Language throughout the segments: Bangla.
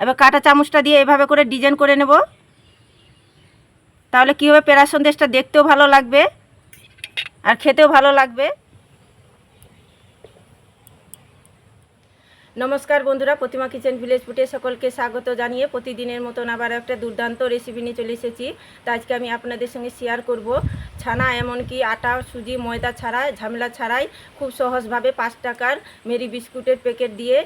এবার কাঁটা চামচটা দিয়ে এভাবে করে ডিজাইন করে নেব। তাহলে কী হবে? পেড়া সন্দেশটা দেখতেও ভালো লাগবে আর খেতেও ভালো লাগবে। নমস্কার বন্ধুরা, প্রতিমা কিচেন ভিলেজ ফুটে সকলকে স্বাগত জানিয়ে প্রতিদিনের মতন আবার একটা দুর্দান্ত রেসিপি নিয়ে চলে এসেছি। তো আজকে আমি আপনাদের সঙ্গে শেয়ার করব। ছানা এমনকি আটা, সুজি, ময়দা ছাড়া ঝামেলা ছাড়াই খুব সহজভাবে পাঁচ টাকার মেরি বিস্কুটের প্যাকেট দিয়ে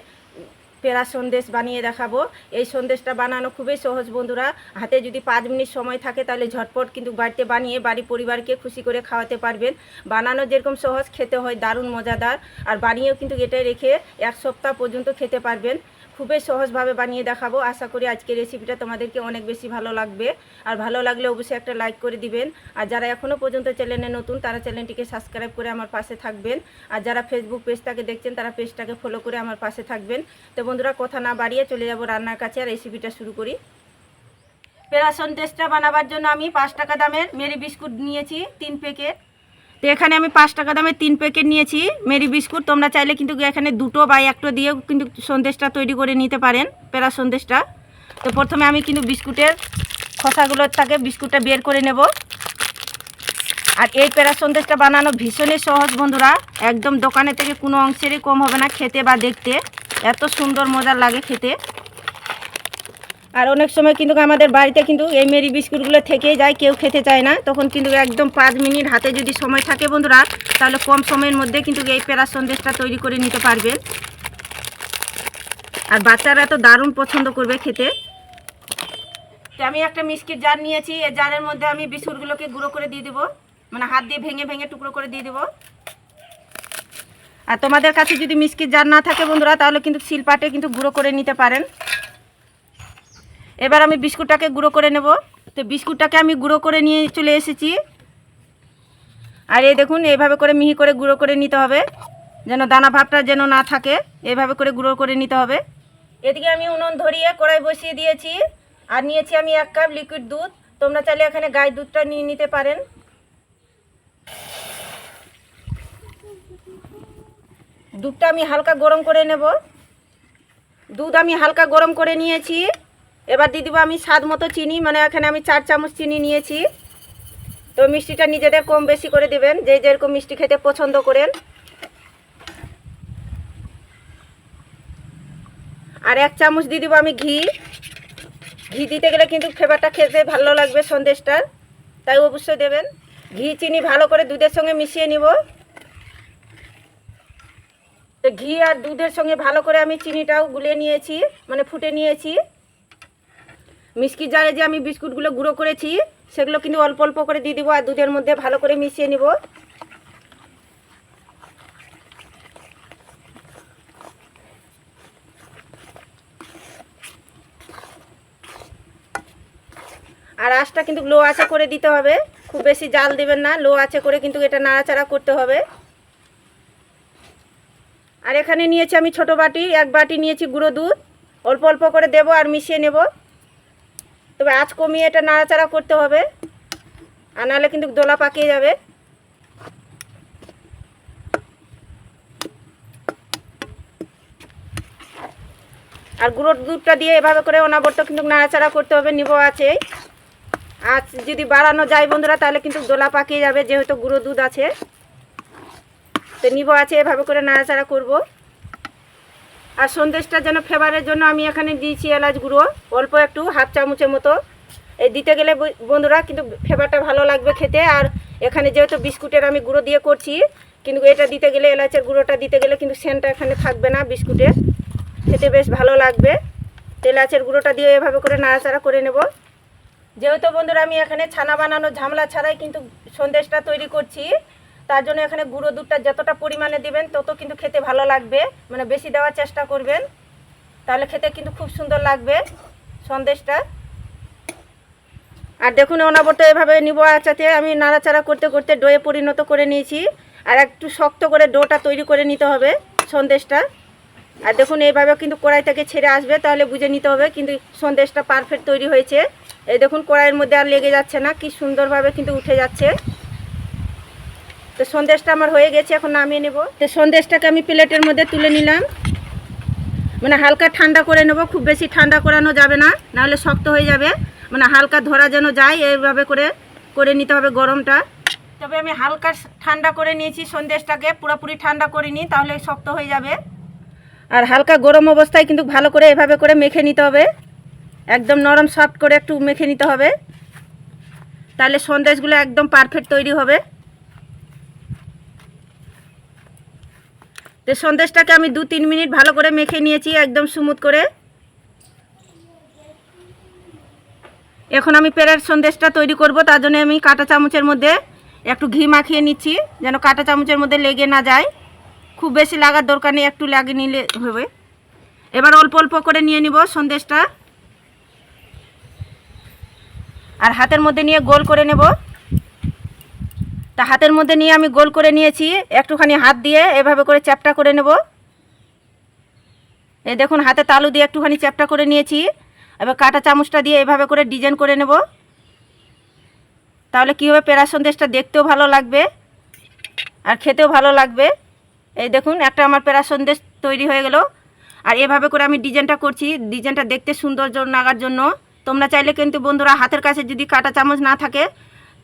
পেড়া সন্দেশ বানিয়ে দেখাবো। এই সন্দেশটা বানানো খুবই সহজ বন্ধুরা। হাতে যদি পাঁচ মিনিট সময় থাকে তাহলে ঝটপট কিন্তু বাড়িতে বানিয়ে বাড়ি পরিবারকে খুশি করে খাওয়াতে পারবেন। বানানো যেরকম সহজ, খেতে হয় দারুণ মজাদার। আর বানিয়েও কিন্তু এটা রেখে এক সপ্তাহ পর্যন্ত খেতে পারবেন। খুবই সহজভাবে বানিয়ে দেখাবো। আশা করি আজকের রেসিপিটা তোমাদেরকে অনেক বেশি ভালো লাগবে। আর ভালো লাগলে অবশ্যই একটা লাইক করে দিবেন। আর যারা এখনও পর্যন্ত চ্যানেলে নতুন, তারা চ্যানেলটিকে সাবস্ক্রাইব করে আমার পাশে থাকবেন। আর যারা ফেসবুক পেজটাকে দেখছেন, তারা পেজটাকে ফলো করে আমার পাশে থাকবেন। তো বন্ধুরা, কথা না বাড়িয়ে চলে যাব রান্নার কাছে আর রেসিপিটা শুরু করি। পেরাসন টেস্টটা বানাবার জন্য আমি পাঁচ টাকা দামের মেরি বিস্কুট নিয়েছি, তিন প্যাকেট তো এখানে আমি পাঁচ টাকা দামে তিন প্যাকেট নিয়েছি। মেরি বিস্কুট তোমরা চাইলে কিন্তু এখানে দুটো বা একটা দিয়েও কিন্তু সন্দেশটা তৈরি করে নিতে পারেন, পেরা সন্দেশটা। তো প্রথমে আমি কিন্তু বিস্কুটের খোসাগুলোর থেকে বিস্কুটটা বের করে নেব। আর এই পেরা সন্দেশটা বানানো ভীষণই সহজ বন্ধুরা, একদম দোকানে থেকে কোনো অংশেরই কম হবে না খেতে বা দেখতে। এত সুন্দর মজার লাগে খেতে। আর অনেক সময় কিন্তু আমাদের বাড়িতে কিন্তু এই মেরি বিস্কুটগুলো থেকেই যায়, কেউ খেতে চায় না। তখন কিন্তু একদম পাঁচ মিনিট হাতে যদি সময় থাকে বন্ধুরা, তাহলে কম সময়ের মধ্যে কিন্তু এই পেরা সন্দেশটা তৈরি করে নিতে পারবে। আর বাচ্চারা তো দারুণ পছন্দ করবে খেতে। তো আমি একটা মিষ্টির জার নিয়েছি, এই জারের মধ্যে আমি বিস্কুটগুলোকে গুঁড়ো করে দিয়ে দেবো। মানে হাত দিয়ে ভেঙে ভেঙে টুকরো করে দিয়ে দেবো। আর তোমাদের কাছে যদি মিষ্টির জার না থাকে বন্ধুরা, তাহলে কিন্তু শিলপাটে কিন্তু গুঁড়ো করে নিতে পারেন। এবার আমি বিস্কুটটাকে গুঁড়ো করে নেব। তো বিস্কুটটাকে আমি গুঁড়ো করে নিয়ে চলে এসেছি। আর এই দেখুন, এইভাবে করে মিহি করে গুঁড়ো করে নিতে হবে, যেন দানা ভাবটা যেন না থাকে। এইভাবে করে গুঁড়ো করে নিতে হবে। এদিকে আমি উনুন ধরিয়ে কড়াই বসিয়ে দিয়েছি। আর নিয়েছি আমি এক কাপ লিকুইড দুধ। তোমরা চাইলে এখানে গায়ে দুধটা নিয়ে নিতে পারেন। দুধটা আমি হালকা গরম করে নেব। দুধ আমি হালকা গরম করে নিয়েছি। এবার দিয়ে দিব আমি স্বাদ মতো চিনি মানে এখানে আমি চার চামচ চিনি নিয়েছি। তো মিষ্টিটা নিজেদের কম বেশি করে দেবেন, যে যেরকম মিষ্টি খেতে পছন্দ করেন। আর এক চামচ দিয়ে দিব আমি ঘি। ঘি দিতে গেলে কিন্তু ফ্লেভারটা খেতে ভালো লাগবে সন্দেশটার তাই অবশ্যই দেবেন। ঘি, চিনি ভালো করে দুধের সঙ্গে মিশিয়ে নিব। তো ঘি আর দুধের সঙ্গে ভালো করে আমি চিনিটাও গুলে নিয়েছি মানে ফুটে নিয়েছি। মিষ্টি জারে যে আমি বিস্কুটগুলো গুঁড়ো করেছি, সেগুলো কিন্তু অল্প অল্প করে দিয়ে দেবো আর দুধের মধ্যে ভালো করে মিশিয়ে নিব। আর আঁচটা কিন্তু লো আঁচে করে দিতে হবে, খুব বেশি জাল দেবেন না, লো আঁচে করে কিন্তু এটা নাড়াচাড়া করতে হবে। আর এখানে নিয়েছি আমি ছোট বাটি, এক বাটি নিয়েছি গুঁড়ো দুধ, অল্প অল্প করে দেব আর মিশিয়ে নেব। তবে আজ কমিয়ে এটা নাড়াচাড়া করতে হবে। আর নাহলে কিন্তু দোলা পাকিয়ে যাবে। আর গুঁড়োর দুধটা দিয়ে এভাবে করে অনাবর্ত কিন্তু নাড়াচাড়া করতে হবে, নিব আছে আজ যদি বাড়ানো যায় বন্ধুরা, তাহলে কিন্তু দোলা পাকিয়ে যাবে, যেহেতু গুঁড়ো দুধ আছে। তো নিব আছে এভাবে করে নাড়াচাড়া করব। আর সন্দেশটা যেন ফ্লেভারের জন্য আমি এখানে দিয়েছি এলাচ গুঁড়ো, অল্প একটু হাফ চামচের মতো। এই দিতে গেলে বন্ধুরা, কিন্তু ফ্লেভারটা ভালো লাগবে খেতে। আর এখানে যেহেতু বিস্কুটের আমি গুঁড়ো দিয়ে করছি, কিন্তু এটা দিতে গেলে, এলাচের গুঁড়োটা দিতে গেলে কিন্তু সেন্টটা এখানে থাকবে না বিস্কুটের খেতে বেশ ভালো লাগবে। এলাচের গুঁড়োটা দিয়ে এভাবে করে নাড়াচাড়া করে নেব। যেহেতু বন্ধুরা, আমি এখানে ছানা বানানো ঝামলা ছাড়াই কিন্তু সন্দেশটা তৈরি করছি। তার জন্য এখানে গুঁড়ো দুধটা যতটা পরিমাণে দিবেন, তত কিন্তু খেতে ভালো লাগবে। মানে বেশি দেওয়ার চেষ্টা করবেন। তাহলে খেতে কিন্তু খুব সুন্দর লাগবে সন্দেশটা। আর দেখুন, অনাবর্ত এভাবে নিব আচাতে। আমি নাড়াচাড়া করতে করতে ডোয়ে পরিণত করে নিয়েছি। আর একটু শক্ত করে ডোটা তৈরি করে নিতে হবে সন্দেশটা। আর দেখুন এইভাবে কিন্তু কড়াই থেকে ছেড়ে আসবে, তাহলে বুঝে নিতে হবে কিন্তু সন্দেশটা পারফেক্ট তৈরি হয়েছে। এই দেখুন, কড়াইয়ের মধ্যে আর লেগে যাচ্ছে না। কি সুন্দরভাবে কিন্তু উঠে যাচ্ছে। তো সন্দেশটা আমার হয়ে গেছে, এখন নামিয়ে নেব। তো সন্দেশটাকে আমি প্লেটের মধ্যে তুলে নিলাম। মানে হালকা ঠান্ডা করে নেব, খুব বেশি ঠান্ডা করানো যাবে না, নাহলে শক্ত হয়ে যাবে। মানে হালকা ধরা যেন যায়, এইভাবে করে করে নিতে হবে গরমটা। তবে আমি হালকা ঠান্ডা করে নিয়েছি সন্দেশটাকে, পুরোপুরি ঠান্ডা করিনি, তাহলে শক্ত হয়ে যাবে। আর হালকা গরম অবস্থায় কিন্তু ভালো করে এভাবে করে মেখে নিতে হবে। একদম নরম সফট করে একটু মেখে নিতে হবে। তাহলে সন্দেশগুলো একদম পারফেক্ট তৈরি হবে। তো সন্দেশটাকে আমি দু তিন মিনিট ভালো করে মেখে নিয়েছি, একদম স্মুথ করে। এখন আমি পেরের সন্দেশটা তৈরি করব, তার জন্য আমি কাঁটা চামচের মধ্যে একটু ঘি মাখিয়ে নিচ্ছি, যেন কাঁটা চামচের মধ্যে লেগে না যায়। খুব বেশি লাগার দরকার নেই, একটু লাগিয়ে নিলে হবে। এবার অল্প অল্প করে নিয়ে নিব সন্দেশটা। আর হাতের মধ্যে নিয়ে গোল করে নেব। তা হাতের মধ্যে নিয়ে আমি গোল করে নিয়েছি, একটুখানি হাত দিয়ে এভাবে করে চ্যাপটা করে নেব। এই দেখুন, হাতে তালু দিয়ে একটুখানি চ্যাপটা করে নিয়েছি, এবার কাটা চামচটা দিয়ে এভাবে করে ডিজাইন করে নেব। তাহলে কী হবে পেড়া সন্দেশটা দেখতেও ভালো লাগবে আর খেতেও ভালো লাগবে। এই দেখুন, একটা আমার পেড়া সন্দেশ তৈরি হয়ে গেল। আর এভাবে করে আমি ডিজাইনটা করছি, ডিজাইনটা দেখতে সুন্দর লাগার জন্য। তোমরা চাইলে কিন্তু বন্ধুরা হাতের কাছে যদি কাটা চামচ না থাকে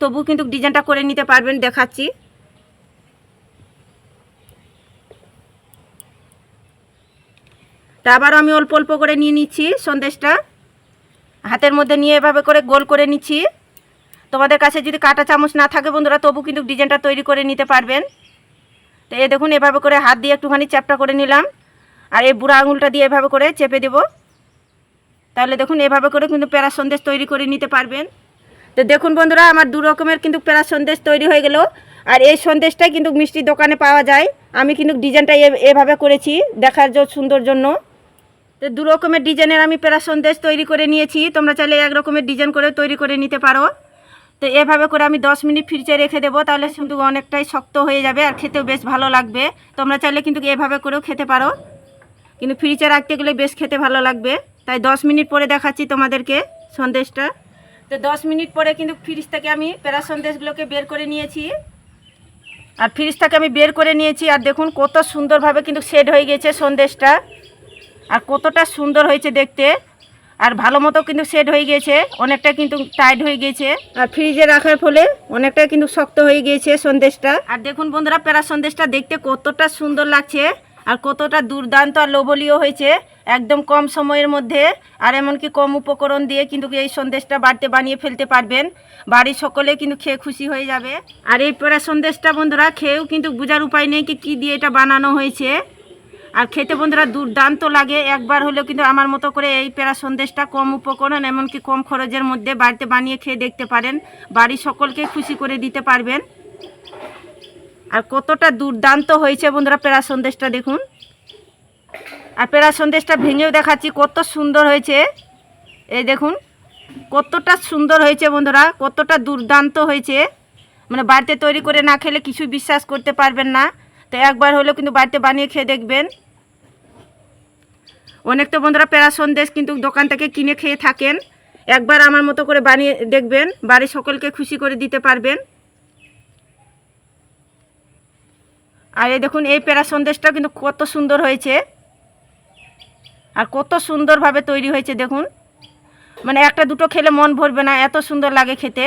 তবু কিন্তু ডিজাইনটা করে নিতে পারবেন, দেখাচ্ছি। তা আবারও আমি অল্প অল্প করে নিয়ে নিচ্ছি সন্দেশটা। হাতের মধ্যে নিয়ে এভাবে করে গোল করে নিচ্ছি। তোমাদের কাছে যদি কাটা চামচ না থাকে বন্ধুরা তবু কিন্তু ডিজাইনটা তৈরি করে নিতে পারবেন। তো এ দেখুন, এভাবে করে হাত দিয়ে একটুখানি চ্যাপটা করে নিলাম। আর এই বুড়া আঙুলটা দিয়ে এভাবে করে চেপে দেব। তাহলে দেখুন, এভাবে করে কিন্তু প্যারা সন্দেশ তৈরি করে নিতে পারবেন। তো দেখুন বন্ধুরা, আমার দু রকমের কিন্তু প্যারা সন্দেশ তৈরি হয়ে গেল। আর এই সন্দেশটাই কিন্তু মিষ্টির দোকানে পাওয়া যায়। আমি কিন্তু ডিজাইনটা এভাবে করেছি, দেখার জন্য সুন্দর জন্য। তো দু রকমের ডিজাইনের আমি প্যারা সন্দেশ তৈরি করে নিয়েছি। তোমরা চাইলে এক রকমের ডিজাইন করে তৈরি করে নিতে পারো। তো এভাবে করে আমি দশ মিনিট ফ্রিজে রেখে দেবো, তাহলে কিন্তু অনেকটাই শক্ত হয়ে যাবে আর খেতেও বেশ ভালো লাগবে। তোমরা চাইলে কিন্তু এভাবে করেও খেতে পারো। কিন্তু ফ্রিজে রাখতে গেলে বেশ খেতে ভালো লাগবে। তাই দশ মিনিট পরে দেখাচ্ছি তোমাদেরকে সন্দেশটা। তো দশ মিনিট পরে কিন্তু ফ্রিজ থেকে আমি প্যারা সন্দেশগুলোকে বের করে নিয়েছি। আর ফ্রিজ থেকে আমি বের করে নিয়েছি, আর দেখুন কত সুন্দরভাবে কিন্তু সেট হয়ে গেছে সন্দেশটা। আর কতটা সুন্দর হয়েছে দেখতে। আর ভালো মতো কিন্তু সেট হয়ে গিয়েছে অনেকটা কিন্তু টাইট হয়ে গিয়েছে আর ফ্রিজে রাখার ফলে অনেকটা কিন্তু শক্ত হয়ে গিয়েছে সন্দেশটা। আর দেখুন বন্ধুরা প্যারা সন্দেশটা দেখতে কতটা সুন্দর লাগছে। আর কতটা দুর্দান্ত আর লোভনীয় হয়েছে একদম কম সময়ের মধ্যে। আর এমনকি কম উপকরণ দিয়ে কিন্তু এই সন্দেশটা বাড়িতে বানিয়ে ফেলতে পারবেন। বাড়ির সকলে কিন্তু খেয়ে খুশি হয়ে যাবে। আর এই প্যারা সন্দেশটা বন্ধুরা, খেয়েও কিন্তু বোঝার উপায় নেই কি, কী দিয়ে এটা বানানো হয়েছে। আর খেতে বন্ধুরা দুর্দান্ত লাগে। একবার হলেও কিন্তু আমার মতো করে এই পেড়া সন্দেশটা কম উপকরণ, এমনকি কম খরচের মধ্যে বাড়িতে বানিয়ে খেয়ে দেখতে পারেন। বাড়ির সকলকে খুশি করে দিতে পারবেন। আর কতটা দুর্দান্ত হয়েছে বন্ধুরা পেড়া সন্দেশটা দেখুন। আর পেড়া সন্দেশটা ভেঙেও দেখাচ্ছি, কত সুন্দর হয়েছে। এই দেখুন, কতটা সুন্দর হয়েছে বন্ধুরা, কতটা দুর্দান্ত হয়েছে। মানে বাড়িতে তৈরি করে না খেলে কিছু বিশ্বাস করতে পারবেন না। তো একবার হলেও কিন্তু বাড়িতে বানিয়ে খেয়ে দেখবেন। অনেক তো বন্ধুরা প্যারা সন্দেশ কিন্তু দোকান থেকে কিনে খেয়ে থাকেন। একবার আমার মতো করে বানিয়ে দেখবেন, বাড়ির সকলকে খুশি করে দিতে পারবেন। আর এই দেখুন, এই প্যারা সন্দেশটা কিন্তু কত সুন্দর হয়েছে। আর কত সুন্দরভাবে তৈরি হয়েছে, দেখুন। মানে একটা দুটো খেলে মন ভরবে না, এত সুন্দর লাগে খেতে।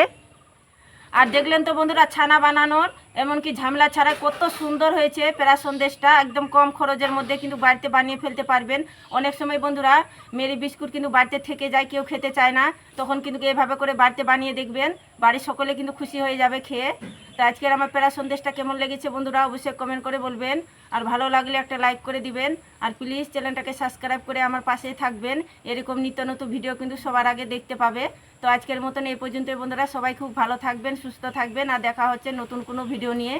আর দেখলেন তো বন্ধুরা, ছানা বানানোর এমনকি ঝামেলা ছাড়া কত সুন্দর হয়েছে প্যারা সন্দেশটা একদম কম খরচের মধ্যে কিন্তু বাড়িতে বানিয়ে ফেলতে পারবেন। অনেক সময় বন্ধুরা, মেরি বিস্কুট কিন্তু বাড়িতে থেকে যায়, কেউ খেতে চায় না। তখন কিন্তু এভাবে করে বাড়িতে বানিয়ে দেখবেন। বাড়ির সকলে কিন্তু খুশি হয়ে যাবে খেয়ে। তো আজকের আমার প্যারা সন্দেশটা কেমন লেগেছে বন্ধুরা, অবশ্যই কমেন্ট করে বলবেন। আর ভালো লাগলে একটা লাইক করে দিবেন। আর প্লিজ চ্যানেলটাকে সাবস্ক্রাইব করে আমার পাশেই থাকবেন। এরকম নিত্য নতুন ভিডিও কিন্তু সবার আগে দেখতে পাবে। তো আজকের মতন এই পর্যন্ত বন্ধুরা। সবাই খুব ভালো থাকবেন, সুস্থ থাকবেন, আর দেখা হচ্ছে নতুন কোনো ভিডিও নিয়ে।